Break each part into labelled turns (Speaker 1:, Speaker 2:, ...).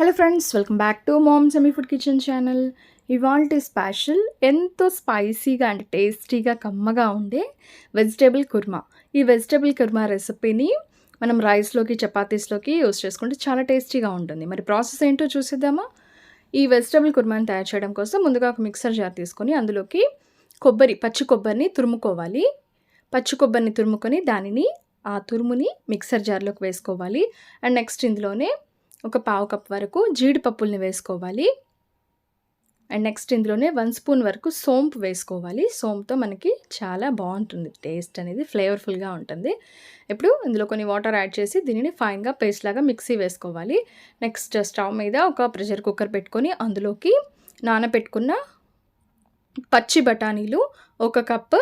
Speaker 1: Hello friends welcome back to mom semi food kitchen channel ఇవాల్టి special ఎంతో స్పైసీగా and టేస్టీగా కమ్మగా ఉండే వెజిటేబుల్ కుర్మా ఈ వెజిటేబుల్ కుర్మా రెసిపీని మనం రైస్లోకి చపాతీస్లోకి యూస్ చేసుకుంటే చాలా టేస్టీగా ఉంటుంది. మరి ప్రాసెస్ ఏంటో చూసేద్దామా? ఈ వెజిటేబుల్ కుర్మాని తయారు చేయడం కోసం ముందుగా ఒక మిక్సర్ జార్ తీసుకొని అందులోకి కొబ్బరి పచ్చి కొబ్బరిని తురుముకోవాలి. పచ్చి కొబ్బరిని తురుముకొని దానిని ఆ తురుముని మిక్సర్ జార్లోకి వేసుకోవాలి. అండ్ నెక్స్ట్ ఇందులోనే ఒక పావు కప్ వరకు జీడిపప్పుల్ని వేసుకోవాలి. అండ్ నెక్స్ట్ ఇందులోనే వన్ స్పూన్ వరకు సోంపు వేసుకోవాలి. సోంపుతో మనకి చాలా బాగుంటుంది. టేస్ట్ అనేది ఫ్లేవర్ఫుల్గా ఉంటుంది. ఇప్పుడు ఇందులో కొన్ని వాటర్ యాడ్ చేసి దీనిని ఫైన్గా పేస్ట్ లాగా మిక్సీ వేసుకోవాలి. నెక్స్ట్ స్టవ్ మీద ఒక ప్రెషర్ కుక్కర్ పెట్టుకొని అందులోకి నానబెట్టుకున్న పచ్చి బఠానీలు ఒక కప్పు.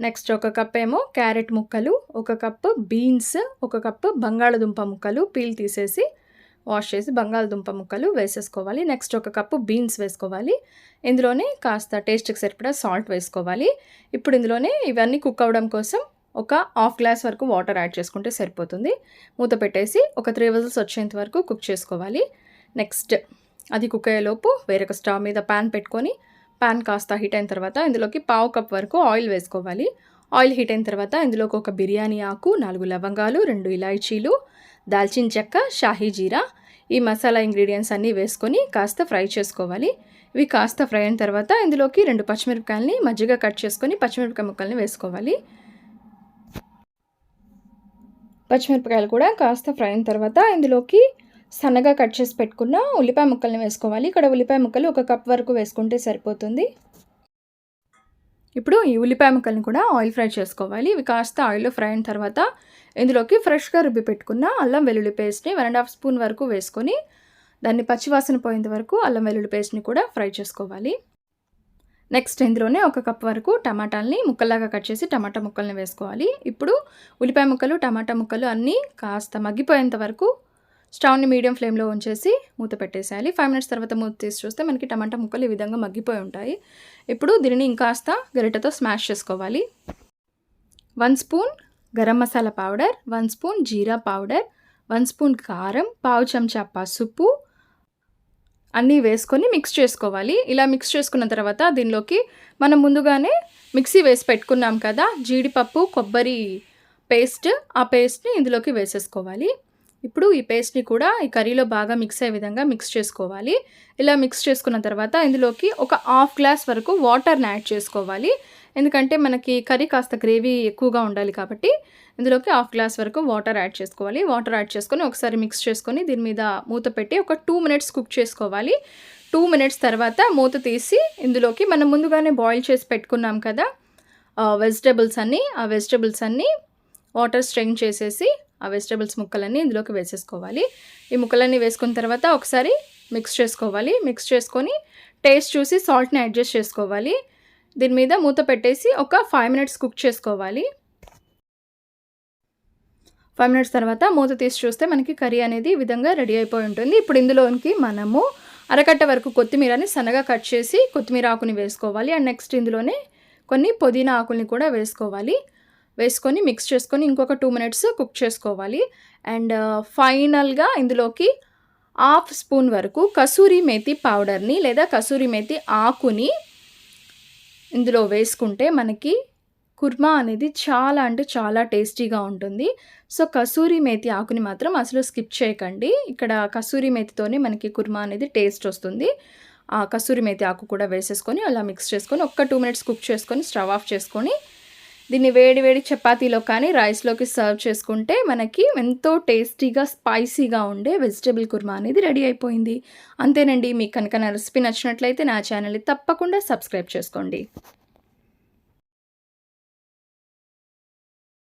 Speaker 1: నెక్స్ట్ ఒక కప్ ఏమో క్యారెట్ ముక్కలు ఒక కప్పు బీన్స్ ఒక కప్పు బంగాళదుంప ముక్కలు పీల్ తీసేసి వాష్ చేసి బంగాళదుంప ముక్కలు వేసేసుకోవాలి. నెక్స్ట్ ఒక కప్పు బీన్స్ వేసుకోవాలి. ఇందులోనే కాస్త టేస్ట్కి సరిపడా సాల్ట్ వేసుకోవాలి. ఇప్పుడు ఇందులోనే ఇవన్నీ కుక్ అవ్వడం కోసం ఒక హాఫ్ గ్లాస్ వరకు వాటర్ యాడ్ చేసుకుంటే సరిపోతుంది. మూత పెట్టేసి ఒక త్రీ విజిల్స్ వచ్చేంత వరకు కుక్ చేసుకోవాలి. నెక్స్ట్ అది కుక్ అయ్యేలోపు వేరొక స్టవ్ మీద ప్యాన్ పెట్టుకొని ప్యాన్ కాస్త హీట్ అయిన తర్వాత ఇందులోకి పావు కప్ వరకు ఆయిల్ వేసుకోవాలి. ఆయిల్ హీట్ అయిన తర్వాత ఇందులోకి ఒక బిర్యానీ ఆకు నాలుగు లవంగాలు రెండు ఇలాయచీలు దాల్చిన చెక్క షాహీ జీరా ఈ మసాలా ఇంగ్రీడియంట్స్ అన్నీ వేసుకొని కాస్త ఫ్రై చేసుకోవాలి. ఇవి కాస్త ఫ్రై అయిన తర్వాత ఇందులోకి రెండు పచ్చిమిరపకాయలని మజ్జిగ కట్ చేసుకొని పచ్చిమిరపకాయ ముక్కల్ని వేసుకోవాలి. పచ్చిమిరపకాయలు కూడా కాస్త ఫ్రై అయిన తర్వాత ఇందులోకి సన్నగా కట్ చేసి పెట్టుకున్న ఉల్లిపాయ ముక్కల్ని వేసుకోవాలి. ఇక్కడ ఉల్లిపాయ ముక్కలు ఒక కప్ వరకు వేసుకుంటే సరిపోతుంది. ఇప్పుడు ఈ ఉల్లిపాయ ముక్కల్ని కూడా ఆయిల్ ఫ్రై చేసుకోవాలి. ఇవి కాస్త ఆయిల్లో ఫ్రై అయిన తర్వాత ఇందులోకి ఫ్రెష్గా రుబ్బి పెట్టుకున్న అల్లం వెల్లుల్లి పేస్ట్ని వన్ అండ్ హాఫ్ స్పూన్ వరకు వేసుకొని దాన్ని పచ్చివాసన పోయేంత వరకు అల్లం వెల్లుల్లి పేస్ట్ని కూడా ఫ్రై చేసుకోవాలి. నెక్స్ట్ ఇందులోనే ఒక కప్ వరకు టమాటాలని ముక్కల్లాగా కట్ చేసి టమాటా ముక్కల్ని వేసుకోవాలి. ఇప్పుడు ఉల్లిపాయ ముక్కలు టమాటా ముక్కలు అన్నీ కాస్త మగ్గిపోయేంత వరకు స్టవ్ని మీడియం ఫ్లేమ్లో ఉంచేసి మూత పెట్టేసేయాలి. ఫైవ్ మినిట్స్ తర్వాత మూత తీసి చూస్తే మనకి టమాటా ముక్కలు ఈ విధంగా మగ్గిపోయి ఉంటాయి. ఇప్పుడు దీనిని ఇంకాస్త గరిటతో స్మాష్ చేసుకోవాలి. One spoon garam masala powder one spoon jeera powder one spoon కారం పావు చెంచా పసుపు అన్నీ వేసుకొని మిక్స్ చేసుకోవాలి. ఇలా మిక్స్ చేసుకున్న తర్వాత దీనిలోకి మనం ముందుగానే మిక్సీ వేసి పెట్టుకున్నాం కదా జీడిపప్పు కొబ్బరి పేస్ట్ ఆ పేస్ట్ని ఇందులోకి వేసేసుకోవాలి. ఇప్పుడు ఈ పేస్ట్ని కూడా ఈ కర్రీలో బాగా మిక్స్ అయ్యే విధంగా మిక్స్ చేసుకోవాలి. ఇలా మిక్స్ చేసుకున్న తర్వాత ఇందులోకి ఒక హాఫ్ గ్లాస్ వరకు వాటర్ని యాడ్ చేసుకోవాలి. ఎందుకంటే మనకి కర్రీ కాస్త గ్రేవీ ఎక్కువగా ఉండాలి కాబట్టి ఇందులోకి హాఫ్ గ్లాస్ వరకు వాటర్ యాడ్ చేసుకోవాలి. వాటర్ యాడ్ చేసుకొని ఒకసారి మిక్స్ చేసుకొని దీని మీద మూత పెట్టి ఒక టూ మినిట్స్ కుక్ చేసుకోవాలి. టూ మినిట్స్ తర్వాత మూత తీసి ఇందులోకి మనం ముందుగానే బాయిల్ చేసి పెట్టుకున్నాం కదా వెజిటేబుల్స్ అన్నీ ఆ వెజిటేబుల్స్ అన్నీ వాటర్ స్ట్రెయిన్ చేసేసి ఆ వెజిటేబుల్స్ ముక్కలన్నీ ఇందులోకి వేసేసుకోవాలి. ఈ ముక్కలన్నీ వేసుకున్న తర్వాత ఒకసారి మిక్స్ చేసుకోవాలి. మిక్స్ చేసుకొని టేస్ట్ చూసి సాల్ట్ని అడ్జస్ట్ చేసుకోవాలి. దీని మీద మూత పెట్టేసి ఒక ఫైవ్ మినిట్స్ కుక్ చేసుకోవాలి. ఫైవ్ మినిట్స్ తర్వాత మూత తీసి చూస్తే మనకి కర్రీ అనేది ఈ విధంగా రెడీ అయిపోయి ఉంటుంది. ఇప్పుడు ఇందులోకి మనము అరకట్ట వరకు కొత్తిమీరని సన్నగా కట్ చేసి కొత్తిమీర ఆకుని వేసుకోవాలి. అండ్ నెక్స్ట్ ఇందులోనే కొన్ని పుదీనా ఆకుల్ని కూడా వేసుకోవాలి. వేసుకొని మిక్స్ చేసుకొని ఇంకొక టూ మినిట్స్ కుక్ చేసుకోవాలి. అండ్ ఫైనల్గా uh, ఇందులోకి హాఫ్ స్పూన్ వరకు కసూరి మేతి పౌడర్ని లేదా కసూరి మేతి ఆకుని ఇందులో వేసుకుంటే మనకి కుర్మా అనేది చాలా అంటే చాలా టేస్టీగా ఉంటుంది. సో కసూరి మేతి ఆకుని మాత్రం అసలు స్కిప్ చేయకండి. ఇక్కడ కసూరి మేతితోనే మనకి కుర్మా అనేది టేస్ట్ వస్తుంది. ఆ కసూరి మేతి ఆకు కూడా వేసేసుకొని అలా మిక్స్ చేసుకొని ఒక్క టూ మినిట్స్ కుక్ చేసుకొని స్టవ్ ఆఫ్ చేసుకొని దీన్ని వేడి వేడి చపాతీలో కానీ రైస్లోకి సర్వ్ చేసుకుంటే మనకి ఎంతో టేస్టీగా స్పైసీగా ఉండే వెజిటేబుల్ కుర్మా అనేది రెడీ అయిపోయింది. అంతేనండి మీకు కనుక నా రెసిపీ నచ్చినట్లయితే నా ఛానల్ని తప్పకుండా సబ్స్క్రైబ్ చేసుకోండి.